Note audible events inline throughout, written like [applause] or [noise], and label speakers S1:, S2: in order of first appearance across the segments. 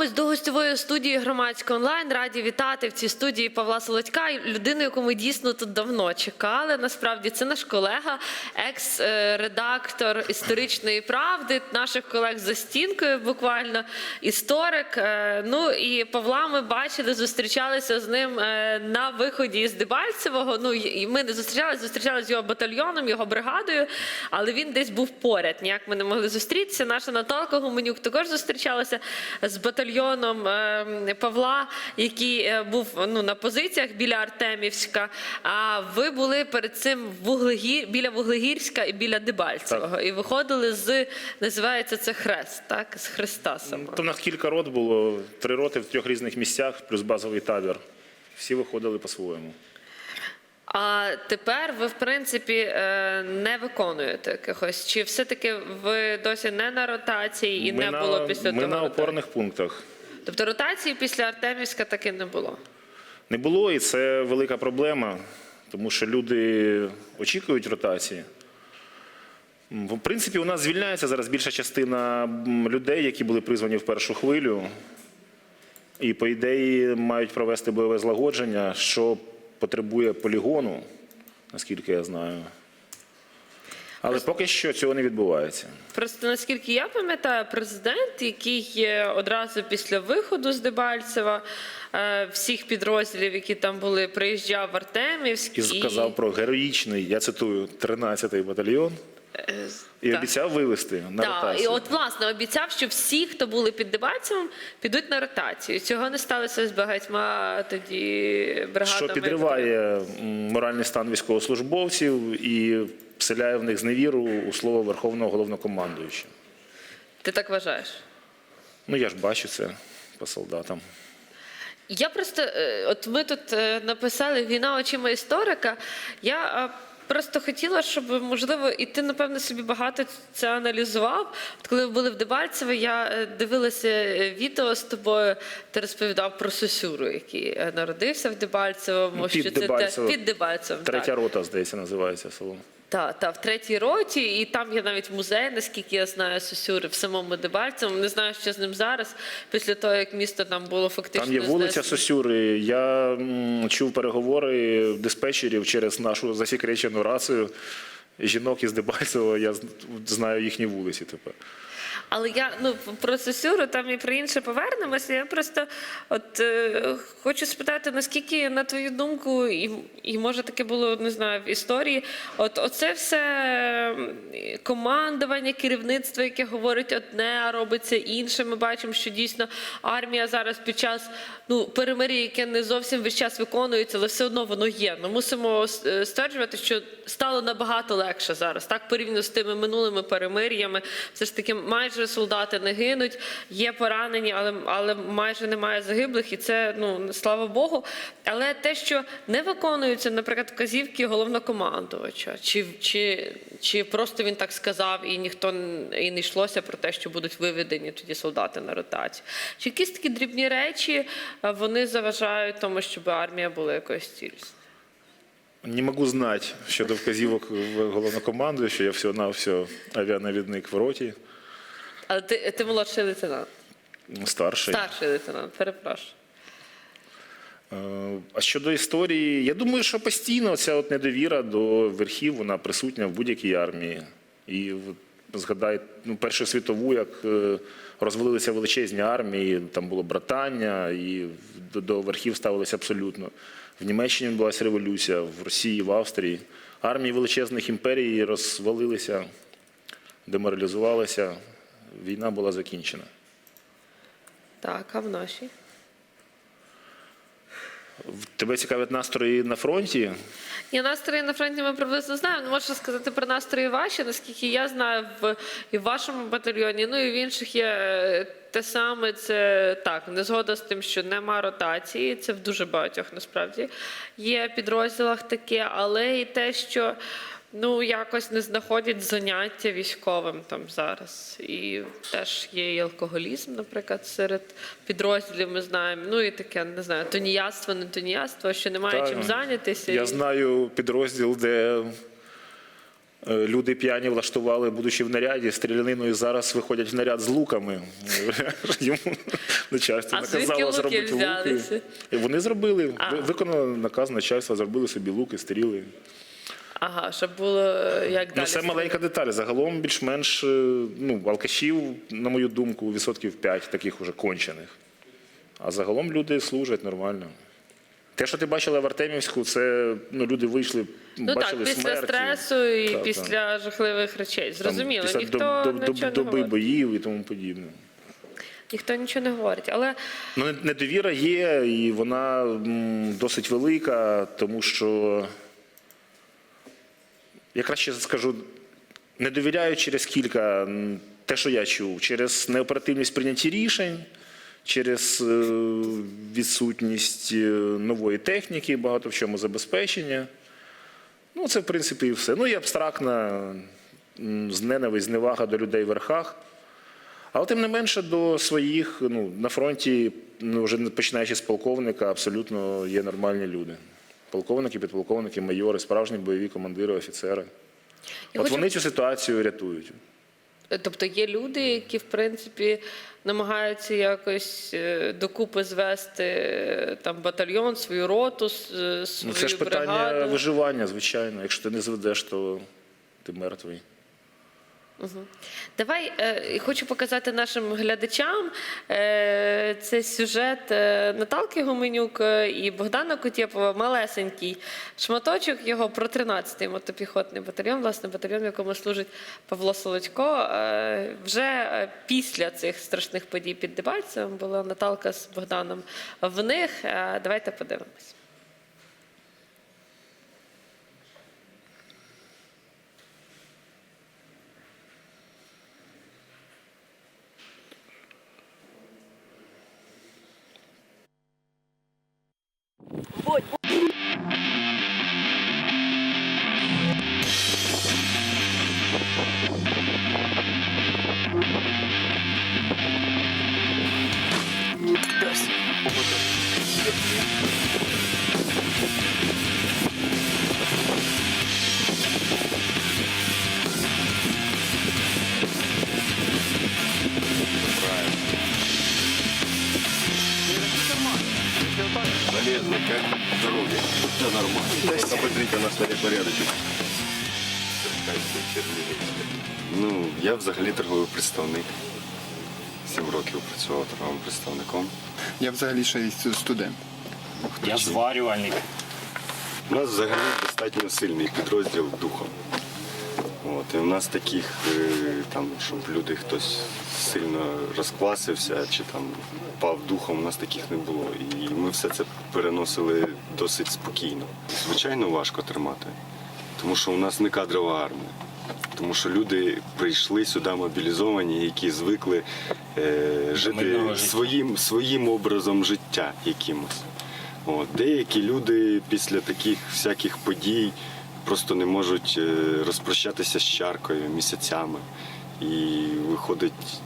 S1: повертаємось до гостьової студії громадського онлайн. Раді вітати в цій студії Павла Солодька, людину, яку ми дійсно тут давно чекали. Насправді це наш колега, екс-редактор історичної правди, наших колег за стінкою, буквально історик. Е, Ну і Павла ми бачили, зустрічалися з ним е, на виході з Дебальцевого. Ну і ми не зустрічалися, зустрічалися з його батальйоном, його бригадою, але він десь був поряд. Ніяк ми не могли зустрітися. Наша Наталка Гуменюк також зустрічалася з батальйоном е, Павла, який е, був ну, на позиціях біля Артемівська. А ви були перед цим Вуглегір, біля Вуглегірська і біля Дебальцевого. І виходили з, називається це хрест, так? З хреста самого.
S2: Там нас кілька рот було, три роти в трьох різних місцях, плюс базовий табір. Всі виходили по-своєму.
S1: А тепер ви, в принципі, е, не виконуєте якихось. Чи все-таки ви досі не на ротації і
S2: ми
S1: не
S2: на,
S1: було після
S2: ми
S1: того?
S2: на опорних пунктах.
S1: Тобто ротації після Артемівська таки не було.
S2: Не було, і це велика проблема, тому що люди очікують ротації. В принципі, у нас звільняється зараз більша частина людей, які були призвані в першу хвилю. І, по ідеї, мають провести бойове злагодження, що потребує полігону, наскільки я знаю. Але поки що цього не відбувається.
S1: Просто наскільки я пам'ятаю, президент, який одразу після виходу з Дебальцева е, всіх підрозділів, які там були, приїжджав в Артемівськ
S2: І сказав про героїчний, я цитую, 13-й батальйон, і
S1: Е, так.
S2: обіцяв вивести на
S1: Так, і от власне обіцяв, що всі, хто були під Дебальцевим, підуть на ротацію. Цього не сталося з багатьма тоді бригадами.
S2: що підриває моральний стан військовослужбовців і вселяє в них зневіру у слово Верховного головнокомандуючого.
S1: Ти так вважаєш?
S2: Ну я ж бачу це по солдатам.
S1: Я просто, е, от ми тут е, написали війна очима історика. Я просто хотіла, щоб можливо, і ти, напевно, собі багато це аналізував. От коли ви були в Дебальцево, я е, дивилася е, відео з тобою. Ти розповідав про Сосюру, який е, народився в Дебальцевому.
S2: Під
S1: що це те-
S2: Дебальцево.
S1: під Дебальцевом. так.
S2: Третя рота, здається, називається село.
S1: Так, та, в третій роті, і там є навіть музей, наскільки я знаю, Сосюри в самому Дебальцевому. Не знаю, що з ним зараз, після того, як місто там було фактично.
S2: Там є вулиця
S1: знесено.
S2: Сосюри. Я м, чув переговори диспетчерів через нашу засекречену рацію. Жінок із Дебальцево, я знаю їхні вулиці тепер.
S1: Але я ну про Сосюру там і про інше повернемося. Я просто от е, хочу спитати, наскільки, на твою думку, і, і може таке було не знаю в історії. От оце все командування, керівництво, яке говорить одне, а робиться інше. Ми бачимо, що дійсно армія зараз під час ну перемир'я, яке не зовсім весь час виконується, але все одно воно є. Ми мусимо е, стверджувати, що стало набагато легше зараз, так порівняно з тими минулими перемир'ями. Все ж таки, майже солдати не гинуть, є поранені, але, але майже немає загиблих, і це ну слава Богу. Але те, що не виконуються, наприклад, вказівки головнокомандувача, чи, чи, чи просто він так сказав, і ніхто і не йшлося про те, що будуть виведені тоді солдати на ротацію. Чи якісь такі дрібні речі вони заважають тому, щоб армія була якоюсь цілісною?
S2: Не можу знати щодо вказівок головнокомандуючого, я всього на все авіанавідник в роті,
S1: Але ти, ти молодший лейтенант,
S2: старший.
S1: старший лейтенант, перепрошую.
S2: Е, А щодо історії, я думаю, що постійно ця от недовіра до верхів вона присутня в будь-якій армії. І згадай ну, Першу світову, як е, розвалилися величезні армії, там було братання, і до, до верхів ставилися абсолютно. В Німеччині відбулася революція, в Росії, в Австрії. Армії величезних імперій розвалилися, деморалізувалися. Війна була закінчена.
S1: Так, а в нашій?
S2: Тебе цікавлять настрої на фронті?
S1: Ні, настрої на фронті ми приблизно знаємо. Не можу сказати про настрої ваші, наскільки я знаю, в і в вашому батальйоні, ну і в інших є е, те саме. Це так, не згода з тим, що нема ротації. Це в дуже багатьох насправді є підрозділах таке, але і те, що. Ну, якось не знаходять заняття військовим там зараз. І теж є і алкоголізм, наприклад, серед підрозділів ми знаємо. Ну і таке, не знаю, тоніяство, не тоніяство, що немає
S2: Та,
S1: чим зайнятися.
S2: Я
S1: і-
S2: знаю підрозділ, де е, люди п'яні влаштували, будучи в наряді, стріляниною зараз виходять в наряд з луками. [laughs] Йому начальство наказало зробити луки. Вони зробили, виконали наказ начальства, зробили собі луки, стріли.
S1: Ага, щоб було е, як далі.
S2: Ну, це маленька деталь. Загалом більш-менш е, ну, алкашів, на мою думку, відсотків 5 таких уже кончених. А загалом люди служать нормально. Те, що ти бачила в Артемівську, це ну, люди вийшли,
S1: Ну
S2: бачили
S1: так, після
S2: смерті.
S1: стресу і
S2: Так,
S1: після жахливих речей.
S2: Там,
S1: Зрозуміло,
S2: після
S1: ніхто
S2: доб- доб-
S1: нічого не
S2: доби
S1: говорить.
S2: боїв і тому подібне.
S1: Ніхто нічого не говорить. Але
S2: Ну, недовіра є, і вона м, досить велика, тому що я краще скажу, не довіряю через кілька те, що я чув, через неоперативність прийняття рішень, через е, відсутність е, нової техніки, багато в чому забезпечення. Ну, це, в принципі, і все. Ну і абстрактна зненависть, зневага до людей в верхах. Але тим не менше до своїх ну, на фронті, ну, вже починаючи з полковника, абсолютно є нормальні люди. Полковники, підполковники, майори, справжні бойові командири, офіцери.
S1: Я
S2: От
S1: хочу-
S2: вони цю ситуацію рятують.
S1: тобто є люди, які в принципі намагаються якось е, докупи звести е, там батальйон, свою роту, с- е,
S2: Ну, це ж питання
S1: бригаду.
S2: виживання, звичайно. Якщо ти не зведеш, то ти мертвий.
S1: Давай е, хочу показати нашим глядачам. Е, це сюжет е, Наталки Гуменюк е, і Богдана Кутєпова, малесенький шматочок його про 13-й мотопіхотний батальйон, власне, батальйон, в якому служить Павло Солодько. Е, вже е, після цих страшних подій під Дебальцевим була Наталка з Богданом в них. Е, давайте подивимось.
S3: Полезно, как здоровье. Да нормально. Посмотрите, у нас старый порядочек.
S4: Ну, я взагалі торговий представник. Сім років працював торговим представником.
S5: Я взагалі ще й студент.
S6: Я зварювальник.
S4: У нас взагалі достатньо сильний підрозділ духом. От, і у нас таких, е, там, щоб люди хтось сильно розквасився чи там впав духом, у нас таких не було. І ми все це переносили досить спокійно. Звичайно, важко тримати, тому що у нас не кадрова армія. Тому що люди прийшли сюди мобілізовані, які звикли е, жити своїм, своїм образом життя якимось. От, деякі люди після таких всяких подій просто не можуть е, розпрощатися з чаркою місяцями. І виходить,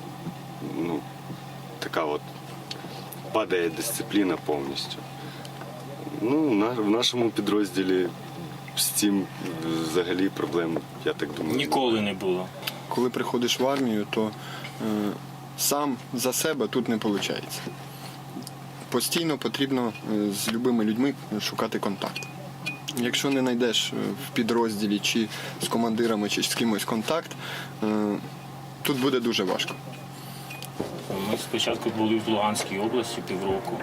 S4: ну, така от падає дисципліна повністю. Ну, в нашому підрозділі з цим взагалі проблем, я так думаю,
S6: Ніколи не було.
S5: Коли приходиш в армію, то е, сам за себе тут не виходить. Постійно потрібно е, з любими людьми шукати контакт. Якщо не знайдеш е, в підрозділі чи з командирами, чи з кимось контакт, е, тут буде дуже важко.
S6: Ми спочатку були в Луганській області півроку,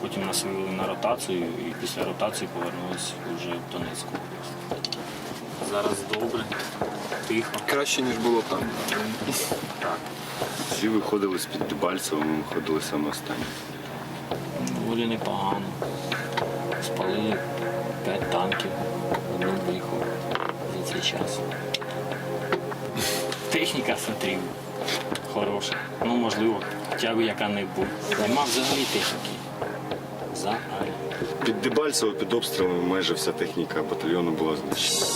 S6: потім нас вивели на ротацію і після ротації повернулися вже в Донецьку область. Зараз добре, тихо.
S5: Краще, ніж було там.
S4: Всі виходили з-під Дебальцева, ми виходили саме останні.
S6: Непогано. Спалили п'ять танків, один виїхав за цей час. Техніка смотрів. Хороша. Ну, можливо, хоча б яка-небудь. Нема взагалі техніки. Взагалі.
S4: Під Дебальцево, під обстрілами майже вся техніка батальйону була знищена.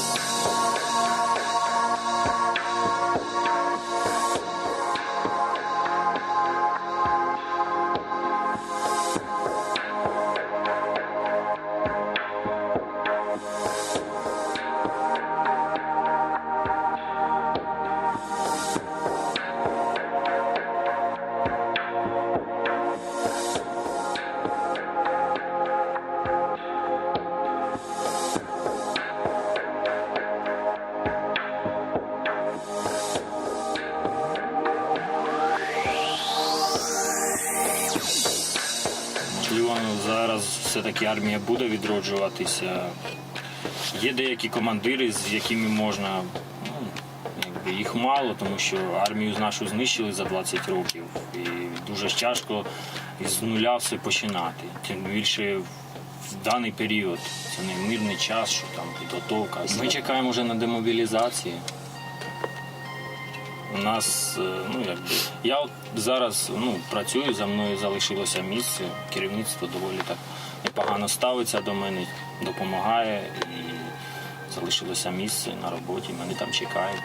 S6: Все-таки армія буде відроджуватися. Є деякі командири, з якими можна. Ну, їх мало, тому що армію нашу знищили за 20 років. І дуже тяжко із нуля все починати. Тим більше в даний період. Це не мирний час, що там підготовка. Ми чекаємо вже на демобілізації. Нас, е, ну якби, я от зараз ну, працюю, за мною залишилося місце. Керівництво доволі так непогано ставиться до мене, допомагає і залишилося місце на роботі. Мене там чекають.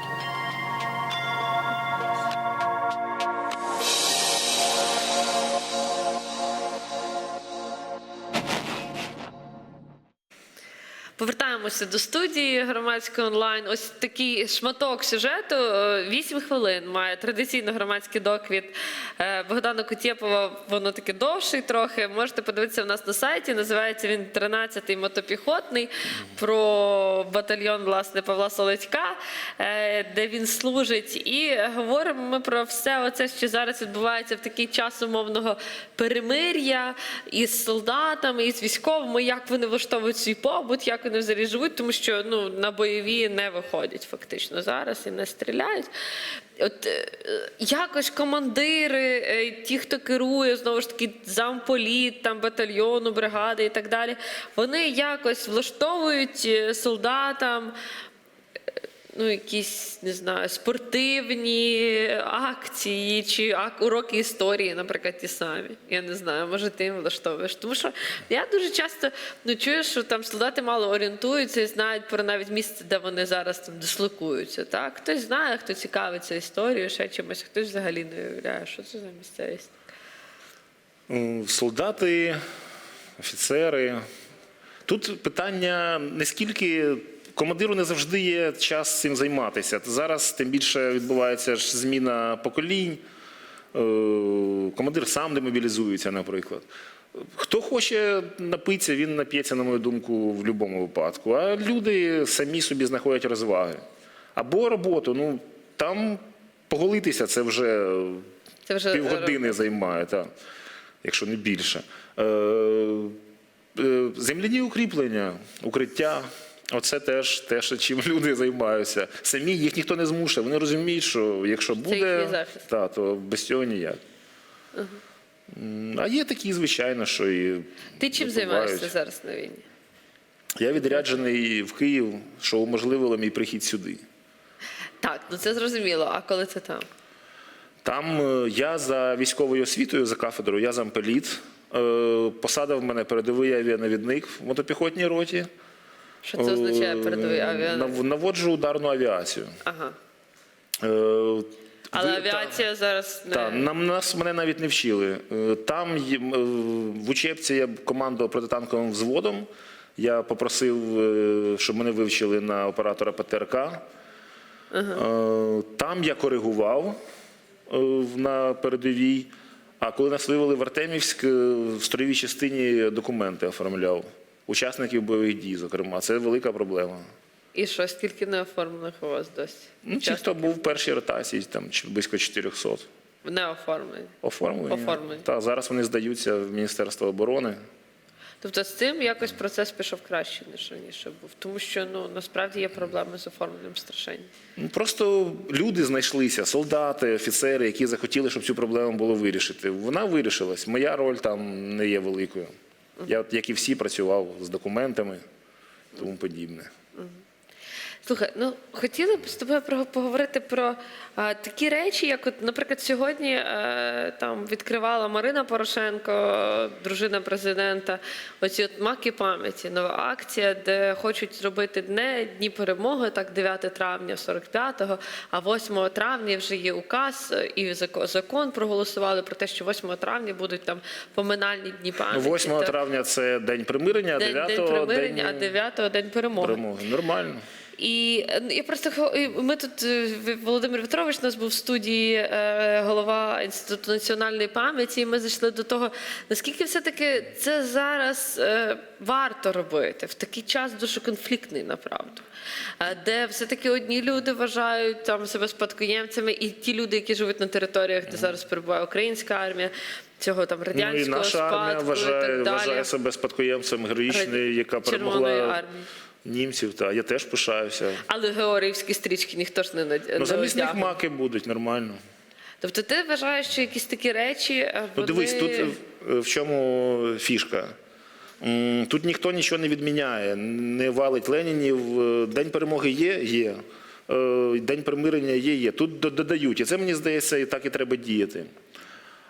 S1: Повертаємося до студії громадської онлайн. Ось такий шматок сюжету. е, Вісім хвилин має традиційно громадський доквід е, Богдана Кутєпова. Воно таке довший трохи. Можете подивитися в нас на сайті. Називається він «13-й мотопіхотний про батальйон власне Павла Солодька, е, де він служить. І говоримо ми про все оце, що зараз відбувається в такий час умовного перемир'я із солдатами, із військовими, як вони влаштовують свій побут, як вони взагалі живуть, тому що ну, на бойові не виходять фактично зараз і не стріляють. От е, якось командири, е, ті, хто керує, знову ж таки, замполіт, там батальйону, бригади і так далі, вони якось влаштовують е, солдатам ну, якісь, не знаю, спортивні акції чи уроки історії, наприклад, ті самі. Я не знаю, може ти їм влаштовуєш. Тому що я дуже часто ну, чую, що там солдати мало орієнтуються і знають про навіть місце, де вони зараз там дислокуються. Так? Хтось знає, хто цікавиться історією, ще чимось, хтось взагалі не уявляє, що це за місцевість.
S2: Солдати, офіцери. Тут питання не скільки. Командиру не завжди є час цим займатися. Зараз тим більше відбувається ж зміна поколінь. Е, Командир сам демобілізується, наприклад. Хто хоче напитися, він нап'ється, на мою думку, в будь-якому випадку. А люди самі собі знаходять розваги. Або роботу. Ну там поголитися це вже
S1: Це вже
S2: півгодини займає, так, якщо не більше. Е, е, земляні укріплення, укриття. Оце теж те, що чим люди займаються. Самі їх ніхто не змушує. Вони розуміють, що якщо буде, та, то без цього ніяк. М, А є такі, звичайно, що і
S1: Ти чим займаєшся зараз на війні?
S2: Я відряджений в Київ, що уможливило мій прихід сюди.
S1: Так, ну це зрозуміло. А коли це там?
S2: Там е, я за військовою освітою, за кафедрою, я замполіт. Е, Посада в мене передовий авіанавідник в мотопіхотній роті.
S1: Що це означає передовий
S2: Е, Наводжу ударну авіацію.
S1: Ага.
S2: Е,
S1: Але
S2: ви-
S1: авіація зараз не
S2: та, нам нас мене навіть не вчили. Е, Там е, в учебці я командував протитанковим взводом. Я попросив, е, щоб мене вивчили на оператора ПТРК. Е, Там я коригував е, на передовій. А коли нас вивели в Артемівськ, е, в строєвій частині документи оформляв. Учасників бойових дій, зокрема. Це велика проблема.
S1: І що, скільки не оформлених у вас досі?
S2: Ну, ті, хто був в першій ротації, там близько 400.
S1: Не оформлені.
S2: Оформлені.
S1: Оформлені.
S2: Так, зараз вони здаються в Міністерство оборони.
S1: Тобто з цим якось процес пішов краще, ніж раніше був. Тому що ну насправді є проблеми з оформленням страшенні.
S2: Ну, Просто люди знайшлися, солдати, офіцери, які захотіли, щоб цю проблему було вирішити. Вона вирішилась. Моя роль там не є великою. Я, як і всі, працював з документами, тому подібне.
S1: Слухай, ну хотіли б з тобою поговорити про а, такі речі, як, от, наприклад, сьогодні е, там відкривала Марина Порошенко, дружина президента, оці от маки пам'яті, нова акція, де хочуть зробити не дні перемоги, так 9 травня 45-го, а 8 травня вже є указ і зако- закон проголосували про те, що 8 травня будуть там поминальні дні пам'яті.
S2: 8
S1: так.
S2: травня це день примирення, а
S1: День,
S2: 9
S1: день примирення, а
S2: день
S1: 9 день перемоги.
S2: перемоги. Нормально.
S1: І е, я просто ми тут е, Володимир Петрович у нас був в студії е, голова інституту національної пам'яті. І ми зайшли до того, наскільки все-таки це зараз е, варто робити в такий час дуже конфліктний, направду. Де все-таки одні люди вважають там себе спадкоємцями, і ті люди, які живуть на територіях, де зараз перебуває українська армія, цього там
S2: Ну
S1: радянського
S2: і наша
S1: спадку
S2: армія
S1: і
S2: вважає,
S1: так далі.
S2: вважає себе спадкоємцем героїчної,
S1: Раді-
S2: яка перемогла
S1: армії.
S2: Німців. Та я теж пишаюся.
S1: Але георгіївські стрічки ніхто ж не над...
S2: Ну замість них маки будуть нормально.
S1: Тобто ти вважаєш, що якісь такі речі. е,
S2: Ну
S1: Вони...
S2: дивись, тут е, в- чому фішка. Тут ніхто нічого не відміняє, не валить Ленінів. Е, День перемоги є, є. День примирення є, є. Тут додають. І це мені здається, і так і треба діяти.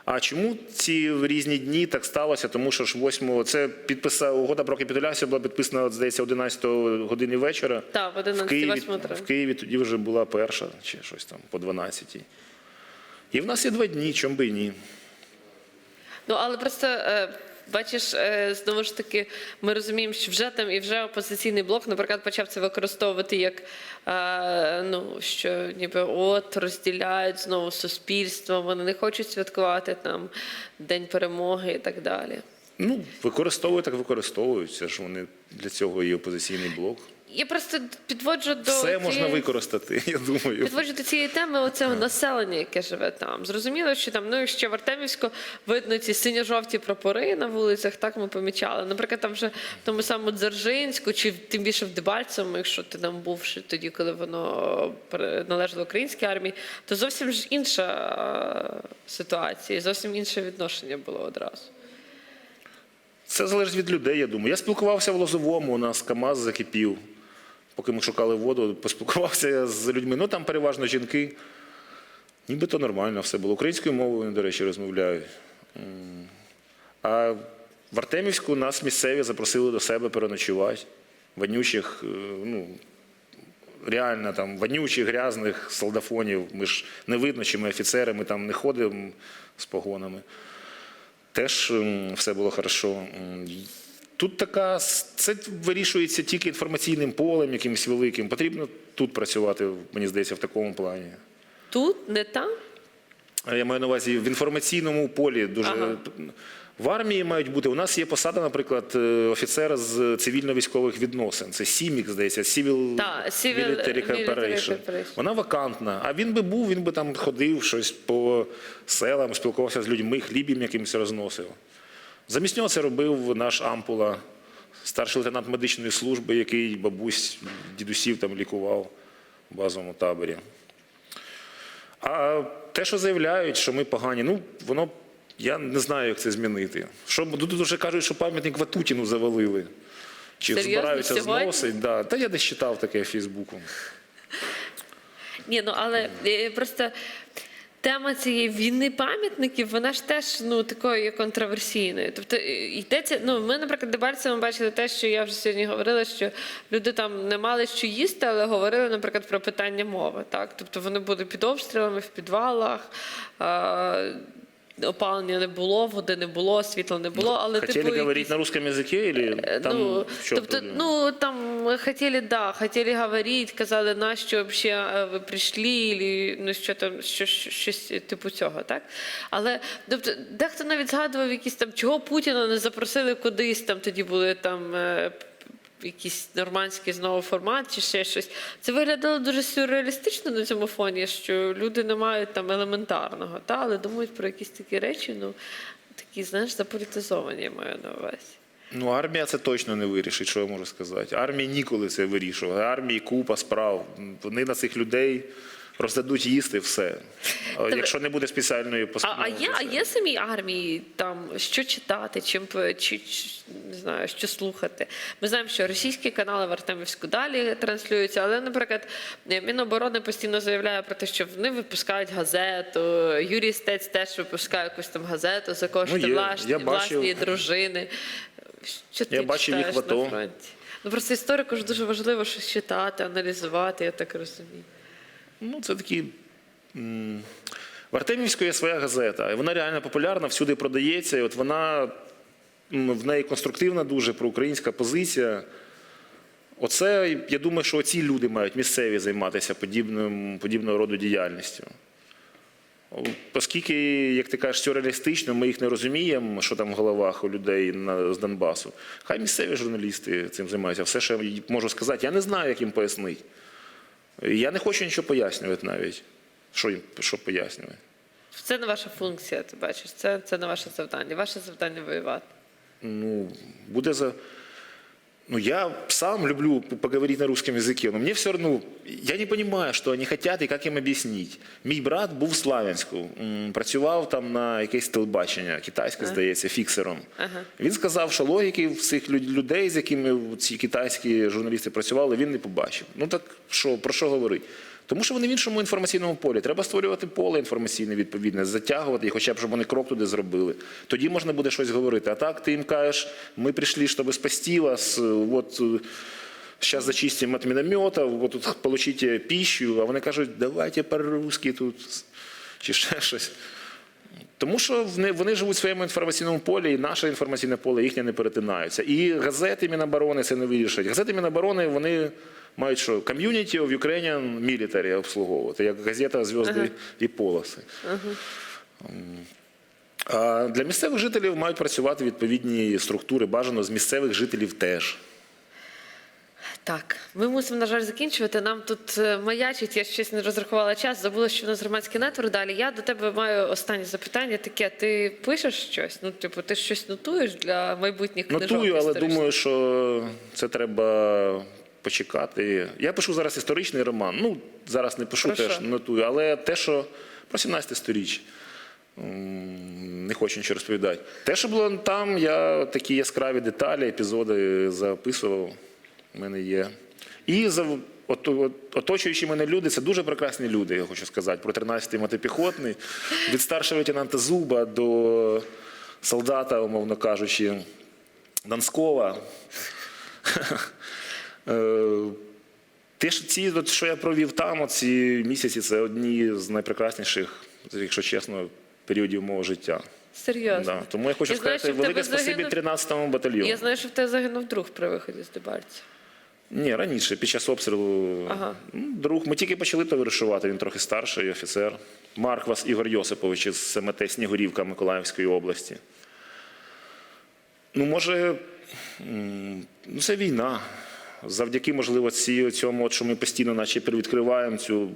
S2: А чому ці різні дні так сталося? Тому що ж 8 це підписав угода про капітуляцію була підписана, от, здається, 11 години вечора.
S1: Так, в
S2: В Києві,
S1: 8
S2: в Києві тоді вже була перша, чи щось там по 12. І в нас є два дні, чому би і ні.
S1: Ну але просто е, бачиш, е, знову ж таки, ми розуміємо, що вже там і вже опозиційний блок, наприклад, почав це використовувати як е, ну що ніби от розділяють знову суспільство, вони не хочуть святкувати там День перемоги і так далі.
S2: Ну, використовують, так використовують. Це ж вони для цього і опозиційний блок.
S1: Я просто підводжу до
S2: Все можна використати, [laughs] я думаю.
S1: Підводжу до цієї теми оцього населення, яке живе там. Зрозуміло, що там, ну ще в Артемівську видно ці синьо-жовті прапори на вулицях, так ми помічали. Наприклад, там вже в тому самому Дзержинську, чи тим більше в Дебальцевому, якщо ти там був ще тоді, коли воно належало українській армії, то зовсім ж інша е, ситуація, зовсім інше відношення було одразу.
S2: Це залежить від людей, я думаю. Я спілкувався в Лозовому, у нас КАМАЗ закипів. Поки ми шукали воду, поспілкувався з людьми. Ну там переважно жінки. Нібито нормально все було. Українською мовою, до речі, розмовляють. А в Артемівську нас місцеві запросили до себе переночувати. Вонючих, е, ну, реально там вонючих, грязних солдафонів. Ми ж не видно, чи ми офіцери, ми там не ходимо з погонами. Теж все було хорошо. Тут така це вирішується тільки інформаційним полем, якимось великим. Потрібно тут працювати, мені здається, в такому плані.
S1: Тут не там.
S2: Я маю на увазі в інформаційному полі дуже
S1: Ага.
S2: в армії мають бути. У нас є посада, наприклад, е, офіцера з цивільно-військових відносин. Це СІМІК, здається, Civil,
S1: Так, Civil
S2: Military
S1: Military
S2: Corporation.
S1: Corporation.
S2: Вона вакантна. А він би був, він би там ходив щось по селам, спілкувався з людьми, хліб їм якимось розносив. Замість нього це робив наш Ампула, старший лейтенант медичної служби, який бабусь, дідусів там лікував в базовому таборі. А те, що заявляють, що ми погані, ну воно я не знаю, як це змінити. Що тут вже кажуть, що пам'ятник Ватутіну завалили. Чи
S1: Серйозно?
S2: збираються
S1: Сьогодні?
S2: зносить? Да. Та я десь читав таке в Фейсбуку.
S1: Ні, ну але е, просто тема цієї війни пам'ятників, вона ж теж ну такою є контроверсійною. Тобто е, йдеться, ну ми, наприклад, Дебальцевому бачили те, що я вже сьогодні говорила, що люди там не мали що їсти, але говорили, наприклад, про питання мови. Так, тобто вони були під обстрілами в підвалах. А, Опалення не було, води не було, світла не було, але
S2: Хотіли
S1: типу,
S2: говорити
S1: якісь-
S2: на русском языке, или там
S1: ну, тобто, ну там хотіли, да, хотіли говорити, казали, на що взагалі ви прийшли, і ну що там, що, що, щось типу цього, так? Але тобто, дехто навіть згадував якісь там, чого Путіна не запросили кудись, там тоді були там. е, Якийсь нормандський знову формат чи ще щось. Це виглядало дуже сюрреалістично на цьому фоні, що люди не мають там елементарного, та, але думають про якісь такі речі, ну такі, знаєш, заполітизовані, я маю на увазі.
S2: Ну, армія це точно не вирішить, що я можу сказати. Армія ніколи це вирішувала. Армії купа справ. Вони на цих людей роздадуть їсти все. А Якщо не буде спеціальної
S1: А,
S2: постанови.
S1: а є, а є самі армії там що читати, чим чи, не знаю, що слухати. Ми знаємо, що російські канали в Артемівську далі транслюються, але, наприклад, Міноборони постійно заявляє про те, що вони випускають газету. Юрій Стець теж випускає якусь там газету за кошти
S2: Ну,
S1: власні,
S2: бачив.
S1: власної дружини. Що ти
S2: Я бачив їх
S1: читаєш
S2: в АТО.
S1: на фронті? Ну просто історику ж дуже важливо щось читати, аналізувати, я так розумію.
S2: Ну, це такі. м, В Артемівську є своя газета, і вона реально популярна, всюди продається. І от вона м, в неї конструктивна дуже проукраїнська позиція. Оце, я думаю, що ці люди мають місцеві займатися подібним, подібного роду діяльністю. Оскільки, як ти кажеш, сюрреалістично, ми їх не розуміємо, що там в головах у людей з Донбасу. Хай місцеві журналісти цим займаються. Все, що я можу сказати, я не знаю, як їм пояснити. Я не хочу нічого пояснювати навіть. Що їм що пояснювати?
S1: Це не ваша функція, ти бачиш. Це, це не ваше завдання. Ваше завдання воювати.
S2: ну, буде за... Ну, я сам люблю поговорить на русском языке, но мне все равно, я не понимаю, что они хотят і як їм об'яснити. Мій брат був в Славянську, м, працював там на якесь телебачення, китайське, здається, фіксером. Він сказав, що логіки всіх люд- людей, з якими ці китайські журналісти працювали, він не побачив. Ну так що, про що говорити? Тому що вони в іншому інформаційному полі. Треба створювати поле інформаційне відповідне, затягувати їх, хоча б щоб вони крок туди зробили. Тоді можна буде щось говорити. А так ти їм кажеш, ми прийшли, щоб спасти вас. От зараз зачистимо від мінометів, от тут получите пищу, а вони кажуть, давайте по-русски тут чи ще щось. Тому що вони, вони живуть в своєму інформаційному полі, і наше інформаційне поле їхнє не перетинаються. І газети Міноборони це не вирішать. Газети Міноборони вони мають що? Community of Ukrainian Military обслуговувати, як газета Зв'язки і полоси. А для місцевих жителів мають працювати відповідні структури, бажано з місцевих жителів теж.
S1: Так, ми мусимо, на жаль, закінчувати. Нам тут е, маячить, я щось не розрахувала час, забула, що у нас громадський нетворк далі. Я до тебе маю останнє запитання таке. Ти пишеш щось? Ну, типу, ти щось нотуєш для майбутніх книжок?
S2: Нотую, але думаю, що це треба почекати. Я пишу зараз історичний роман. Ну, зараз не пишу
S1: Про
S2: теж, нотую, але те, що про 17 сторіч. Не хочу нічого розповідати. Те, що було там, я такі яскраві деталі, епізоди записував. У мене є. І за от, от, оточуючі мене люди це дуже прекрасні люди, я хочу сказати. Про 13-й мотопіхотний, від старшого лейтенанта Зуба до солдата, умовно кажучи, Донськова. Е, Те, що ці, що я провів там, ці місяці, це одні з найпрекрасніших, якщо чесно, періодів мого життя.
S1: Серйозно.
S2: Да. Тому я хочу
S1: Я
S2: сказати
S1: тебе
S2: велике спасибі
S1: загинув-
S2: 13-му батальйону.
S1: Я знаю, що в тебе загинув друг при виході з Дебальців.
S2: Ні, раніше, під час обстрілу.
S1: Ага.
S2: Ну, Друг, ми тільки почали товаришувати, він трохи старший офіцер. Марквас Ігор Йосипович із СМТ Снігурівка Миколаївської області. Ну, може, ну, це війна. Завдяки, можливо, цьому, що ми постійно наче привідкриваємо цю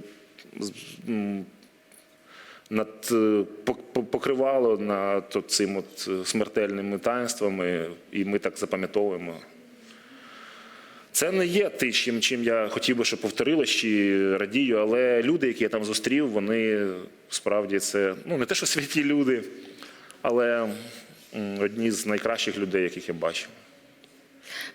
S2: над е, по- по- покривало над цим от е, смертельними таїнствами, і ми так запам'ятовуємо. Це не є те, чим, чим я хотів би, щоб повторилось, чи радію, але люди, які я там зустрів, вони справді це ну не те, що святі люди, але одні з найкращих людей, яких я бачив.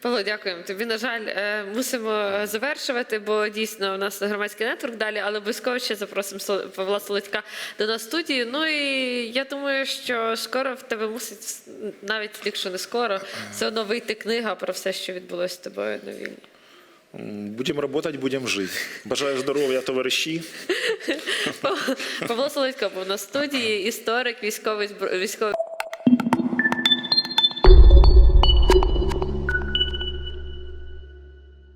S1: Павло, дякуємо тобі. На жаль, е, мусимо завершувати, бо дійсно у нас громадський нетворк далі, але обов'язково ще запросимо Павла Солодька до нас в студії. Ну і я думаю, що скоро в тебе мусить, навіть якщо не скоро, все одно вийти книга про все, що відбулося з тобою на війні.
S2: Будемо працювати, будемо жити. Бажаю здоров'я, товариші.
S1: Павло Солодько був на студії, історик, військовий військовий.